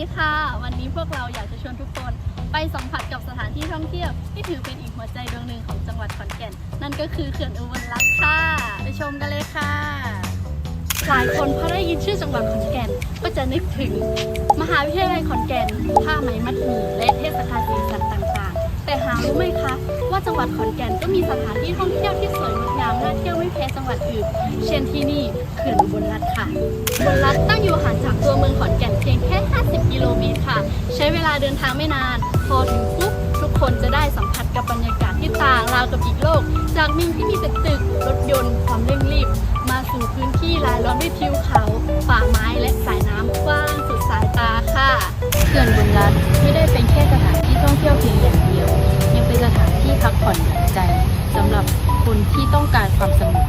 ดีค่ะ วันนี้พวกเราอยากจะชวนทุกคนไปสัมผัสกับสถานที่ท่องเที่ยวที่ถือเป็นอีกหัวใจดวงหนึ่งของจังหวัดขอนแก่น นั่นก็คือเขื่อนอุบลรัตน์ค่ะ ไปชมกันเลยค่ะ หลายคนพอได้ยินชื่อจังหวัดขอนแก่น ก็จะนึกถึง มหาวิทยาลัยขอนแก่นผ้าไหมมัดหมี่และเทศกาลสีสันต่างๆ แต่หารู้ไหมคะว่าจังหวัดขอนแก่นก็มีสถานที่ท่องเที่ยวที่สวยงดงามน่าเที่ยวไม่แพ้จังหวัดอื่น เช่นที่นี่เขื่อนอุบลรัตน์ค่ะอุบลรัตน์ตั้งอยู่ห่างจากตัวเมืองขอนแก่น เดินทางไม่นาน พอถึงปุ๊บทุกคนจะได้สัมผัสกับบรรยากาศที่ต่างราวกับอีกโลก จากเมืองที่มีแต่ตึกรถยนต์ความเร่งรีบ มาสู่พื้นที่รายล้อมด้วยทิวเขา ป่าไม้และสายน้ำกว้างสุดสายตาค่ะเขื่อนบุญรัตน์ไม่ได้เป็นแค่สถานที่ท่องเที่ยวเพียงอย่างเดียว ยังเป็นสถานที่พักผ่อนหย่อนใจสำหรับคนที่ต้องการความสงบ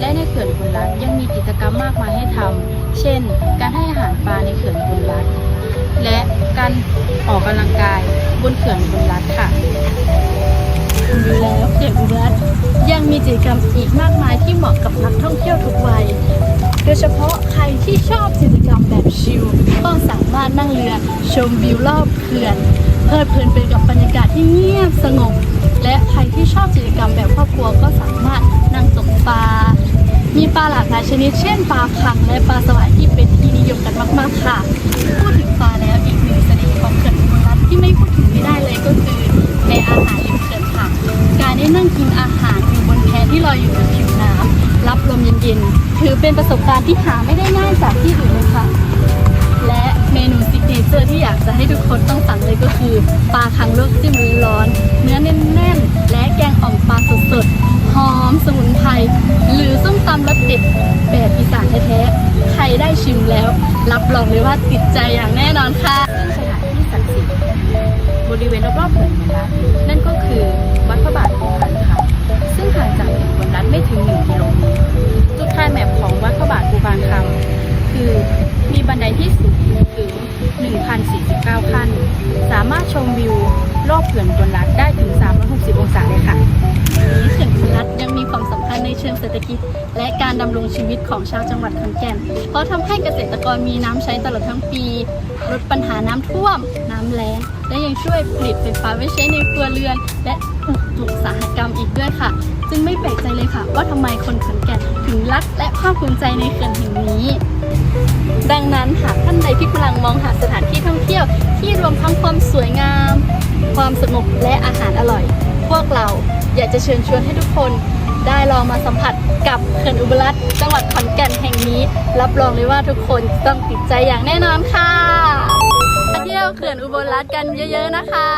และในเขื่อนบุญรัตน์ยังมีกิจกรรมมากมายให้ทำเช่น การให้อาหารปลาในเขื่อนบุญรัตน์ และการออกกำลังกายบนเขื่อนบุญรัตน์ค่ะดูแล้วเขื่อนอุรัตน์ยังมีกิจกรรมอีกมากมายที่เหมาะกับนักท่องเที่ยวทุกวัย โดยเฉพาะใครที่ชอบกิจกรรมแบบชิลก็สามารถนั่งเรือชมวิวรอบเขื่อนเพลิดเพลินไปกับบรรยากาศที่เงียบสงบ และใครที่ชอบกิจกรรมแบบครอบครัวก็สามารถนั่งตกปลา มีปลาหลากหลายชนิดเช่นปลาคังและปลาสวายที่ เป็นประสบการณ์ที่หาไม่ได้ง่ายจากที่อื่นเลยค่ะ และเมนูซิกเนเจอร์ที่อยากจะให้ทุกคนต้องสั่งเลยก็คือปลาคังลวกจิ้มร้อน เนื้อแน่นๆ และแกงอ่อมปลาสดๆ หอมสมุนไพรหรือส้มตำรสเด็ดแบบอีสานแท้ๆ ใครได้ชิมแล้ว รับรองเลยว่าติดใจอย่างแน่นอนค่ะซึ่งสถานที่ศักดิ์สิทธิ์บริเวณรอบๆเขื่อนบุญรันนั่นก็คื ชมวิวรอบเขื่อนบุญรัตได้ถึง 360 องศาเลยค่ะนี้เขื่อนอุบลรัตยังมีความสำคัญในเชิงเศรษฐกิจ และการดำรงชีวิตของชาวจังหวัดขอนแก่น เพราะทำให้เกษตรกรมีน้ำใช้ตลอดทั้งปี ลดปัญหาน้ำท่วม น้ำแล้ง และยังช่วยผลิตไฟฟ้าไว้ใช้ในครัวเรือน และอุตสาหกรรมอีกด้วยค่ะ จึงไม่แปลกใจเลยค่ะ ว่าทำไมคนขอนแก่นถึงรักและภาคภูมิใจในเขื่อนแห่งนี้ ดังนั้นหากท่านใดที่กำลังมองหาสถานที่ท่องเที่ยวที่รวมทั้งความสวยงาม ความสงบและอาหารอร่อย พวกเราอยากจะเชิญชวนให้ทุกคนได้ลองมาสัมผัสกับเขื่อนอุบลรัตน์จังหวัดขอนแก่นแห่งนี้ รับรองเลยว่าทุกคนต้องติดใจอย่างแน่นอนค่ะมาเที่ยวเขื่อนอุบลรัตน์กันเยอะ ๆ นะคะ